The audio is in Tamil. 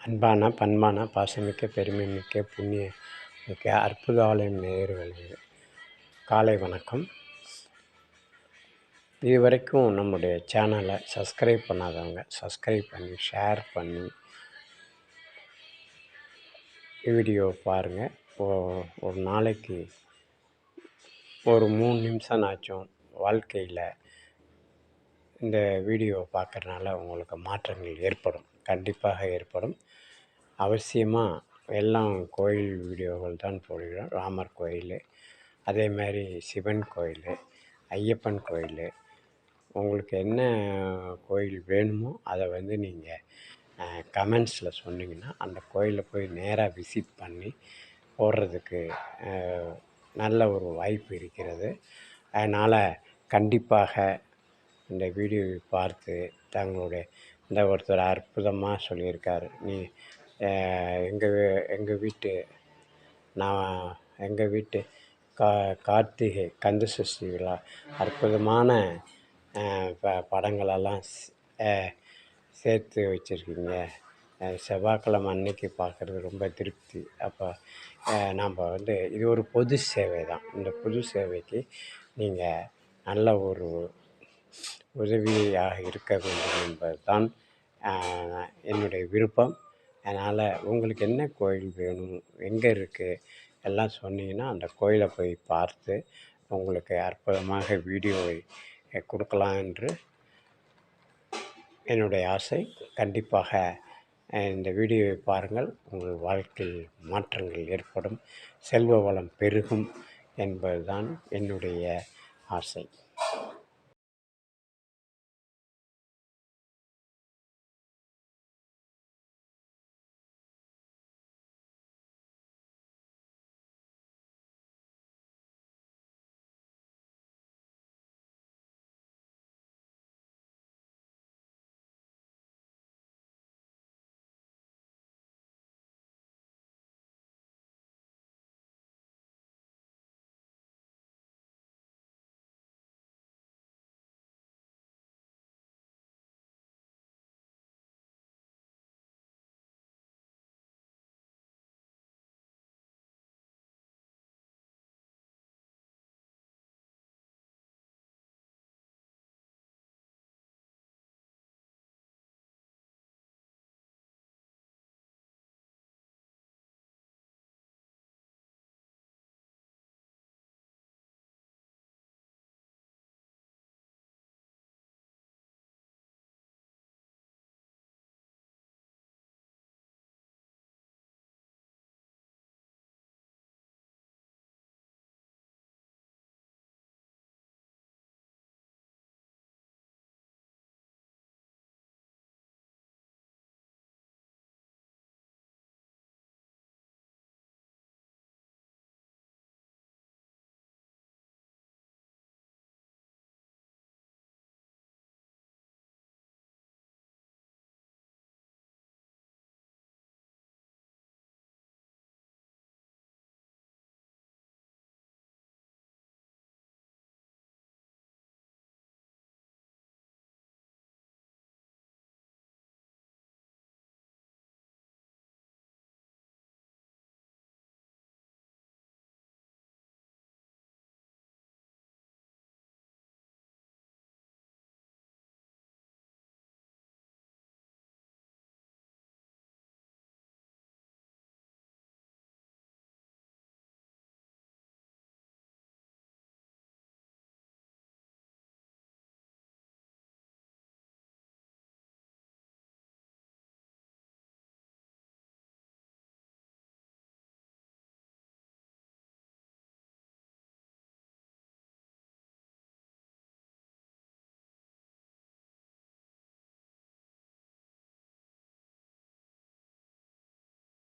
அன்பான பண்பான பாசமிக்க பெருமைமிக்க புண்ணிய மிக்க அற்புத ஆலயம் நேயர்களே. காலை வணக்கம். இது வரைக்கும் நம்முடைய சேனலை சப்ஸ்கிரைப் பண்ணாதவங்க சப்ஸ்கிரைப் பண்ணி ஷேர் பண்ணி வீடியோ பாருங்கள் ஒரு நாளைக்கு ஒரு மூணு நிமிஷம் ஆச்சும் வாழ்க்கையில் இந்த வீடியோ பார்க்குறனால உங்களுக்கு மாற்றங்கள் ஏற்படும். கண்டிப்பாக ஏற்படும். அவசியமாக எல்லாம் கோயில் வீடியோகள் தான் போடுகிறோம். ராமர் கோயில் அதே மாதிரி சிவன் கோயில் ஐயப்பன் கோயில். உங்களுக்கு என்ன கோயில் வேணுமோ அதை வந்து நீங்கள் கமெண்ட்ஸில் சொன்னீங்கன்னா அந்த கோயிலில் போய் நேராக விசிட் பண்ணி போடுறதுக்கு நல்ல ஒரு வாய்ப்பு இருக்கிறது. அதனால் கண்டிப்பாக இந்த வீடியோவை பார்த்து தங்களுடைய இந்த ஒருத்தர் அற்புதமாக சொல்லியிருக்காரு. நீ எங்கள் எங்கள் வீட்டு நான் எங்கள் வீட்டு கா கார்த்திகை கந்த சஷ்டி விழா அற்புதமான ப படங்களெல்லாம் சேர்த்து வச்சுருக்கீங்க. செவ்வாய்க்கிழம அன்னைக்கு பார்க்குறது ரொம்ப திருப்தி. அப்போ நாம் வந்து இது ஒரு பொது சேவை தான். இந்த பொது சேவைக்கு நீங்கள் நல்ல ஒரு உதவியாக இருக்க வேண்டும் என்பது தான் என்னுடைய விருப்பம். அதனால் உங்களுக்கு என்ன கோயில் வேணும்? எங்கே இருக்குது எல்லாம் சொன்னீங்கன்னா அந்த கோயிலை போய் பார்த்து உங்களுக்கு அற்புதமாக வீடியோவை கொடுக்கலாம் என்று என்னுடைய ஆசை. கண்டிப்பாக இந்த வீடியோவை பாருங்கள். உங்கள் வாழ்க்கையில் மாற்றங்கள் ஏற்படும். செல்வ வளம் பெருகும் என்பதுதான் என்னுடைய ஆசை.